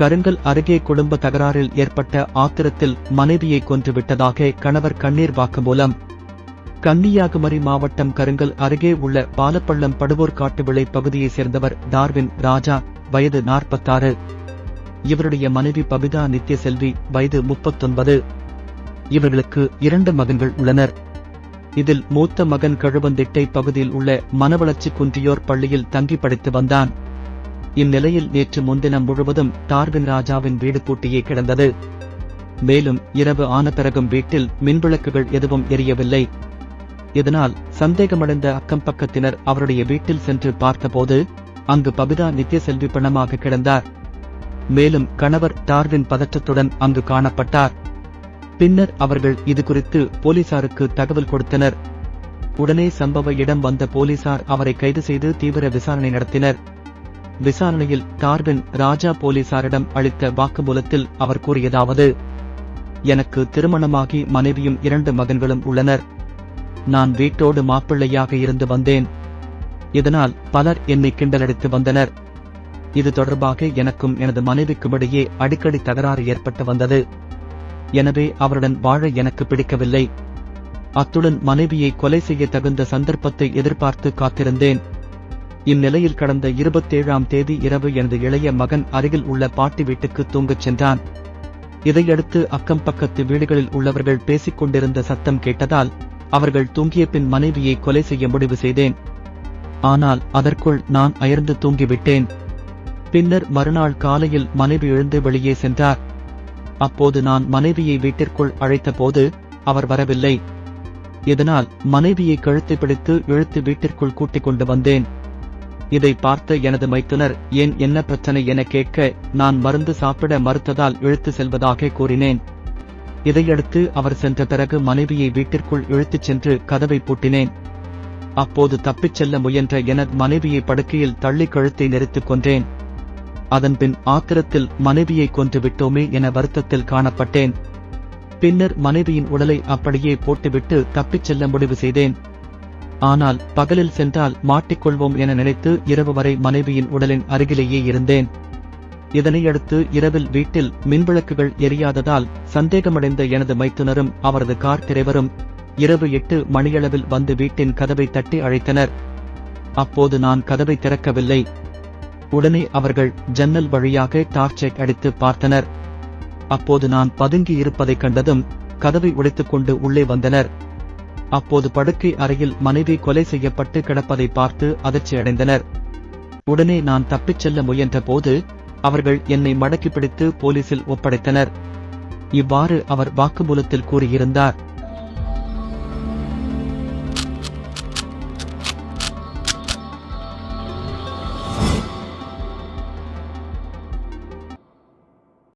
கருங்கல் அருகே குடும்ப தகராறில் ஏற்பட்ட ஆத்திரத்தில் மனைவியை கொன்றுவிட்டதாக கணவர் கண்ணீர் வாக்குமூலம் கன்னியாகுமரி மாவட்டம் கருங்கல் அருகே உள்ள பாலப்பள்ளம் படுவோர் காட்டுவிளை பகுதியைச் சேர்ந்தவர் டார்வின் ராஜா வயது நாற்பத்தாறு. இவருடைய மனைவி பபிதா நித்யசெல்வி வயது முப்பத்தொன்பது. இவர்களுக்கு இரண்டு மகன்கள் உள்ளனர். இதில் மூத்த மகன் கழுவந்திட்டை பகுதியில் உள்ள மனவளர்ச்சி குன்றியோர் பள்ளியில் தங்கி படித்து வந்தான். இந்நிலையில் நேற்று முன்தினம் முழுவதும் டார்வின் ராஜாவின் வீடு பூட்டியே கிடந்தது. மேலும் இரவு ஆன பிறகும் வீட்டில் மின்விளக்குகள் எதுவும் எரியவில்லை. இதனால் சந்தேகமடைந்த அக்கம் பக்கத்தினர் அவருடைய வீட்டில் சென்று பார்த்தபோது அங்கு பபிதா நித்யசெல்வி பிணமாக கிடந்தார். மேலும் கணவர் டார்வின் பதற்றத்துடன் அங்கு காணப்பட்டார். பின்னர் அவர்கள் இது குறித்து போலீசாருக்கு தகவல் கொடுத்தனர். உடனே சம்பவ இடம் வந்த போலீசார் அவரை கைது செய்து தீவிர விசாரணை நடத்தினர். விசாரணையில் டார்வின் ராஜா போலீசாரிடம் அளித்த வாக்குமூலத்தில் அவர் கூறியதாவது எனக்கு திருமணமாகி மனைவியும் இரண்டு மகன்களும் உள்ளனர். நான் வீட்டோடு மாப்பிள்ளையாக இருந்து வந்தேன். இதனால் பலர் என்னை கிண்டலடித்து வந்தனர். இது தொடர்பாக எனக்கும் எனது மனைவிக்கும் இடையே அடிக்கடி தகராறு ஏற்பட்டு வந்தது. எனவே அவருடன் வாழ எனக்கு பிடிக்கவில்லை. அத்துடன் மனைவியை கொலை செய்ய தகுந்த சந்தர்ப்பத்தை எதிர்பார்த்து காத்திருந்தேன். இந்நிலையில் கடந்த இருபத்தேழாம் தேதி இரவு எனது இளைய மகன் அருகில் உள்ள பாட்டி வீட்டுக்கு தூங்கச் சென்றான். இதையடுத்து அக்கம் பக்கத்து வீடுகளில் உள்ளவர்கள் பேசிக் கொண்டிருந்த சத்தம் கேட்டதால் அவர்கள் தூங்கிய பின் மனைவியை கொலை செய்ய முடிவு செய்தேன். ஆனால் அதற்குள் நான் அயர்ந்து தூங்கிவிட்டேன். பின்னர் மறுநாள் காலையில் மனைவி எழுந்து வெளியே சென்றார். அப்போது நான் மனைவியை வீட்டிற்குள் அழைத்தபோது அவர் வரவில்லை. இதனால் மனைவியை கழுத்தை பிடித்து இழுத்து வீட்டிற்குள் கூட்டிக் கொண்டு வந்தேன். இதை பார்த்த எனது மைத்துனர் ஏன் என்ன பிரச்சனை என கேட்க நான் மருந்து சாப்பிட மறுத்ததால் இழுத்து செல்வதாக கூறினேன். இதையடுத்து அவர் சென்ற பிறகு மனைவியை வீட்டிற்குள் இழுத்துச் சென்று கதவை பூட்டினேன். அப்போது தப்பிச் செல்ல முயன்ற எனது மனைவியை படுக்கையில் தள்ளி கழுத்தை நெரித்துக் கொன்றேன். அதன்பின் ஆத்திரத்தில் மனைவியை கொன்று விட்டோமே என வருத்தத்தில் காணப்பட்டேன். பின்னர் மனைவியின் உடலை அப்படியே போட்டுவிட்டு தப்பிச் செல்ல முடிவு செய்தேன். ஆனால் பகலில் சென்றால் மாட்டிக்கொள்வோம் என நினைத்து இரவு வரை மனைவியின் உடலின் அருகிலேயே இருந்தேன். இதனையடுத்து இரவில் வீட்டில் மின்விளக்குகள் எரியாததால் சந்தேகமடைந்த எனது மைத்துனரும் அவரது கார் டிரைவரும் இரவு எட்டு மணியளவில் வந்து வீட்டின் கதவை தட்டி அழைத்தனர். அப்போது நான் கதவை திறக்கவில்லை. உடனே அவர்கள் ஜன்னல் வழியாக டார்ச்சை அடித்து பார்த்தனர். அப்போது நான் பதுங்கி இருப்பதைக் கண்டதும் கதவை உடைத்துக் கொண்டு உள்ளே வந்தனர். அப்போது படுக்கை அறையில் மனைவி கொலை செய்யப்பட்டு கிடப்பதை பார்த்து அதிர்ச்சியடைந்தனர் உடனே நான் தப்பிச் செல்ல முயன்ற போது அவர்கள் என்னை மடக்கி பிடித்து போலீசில் ஒப்படைத்தனர். இவ்வாறு அவர் வாக்குமூலத்தில் கூறியிருந்தார்.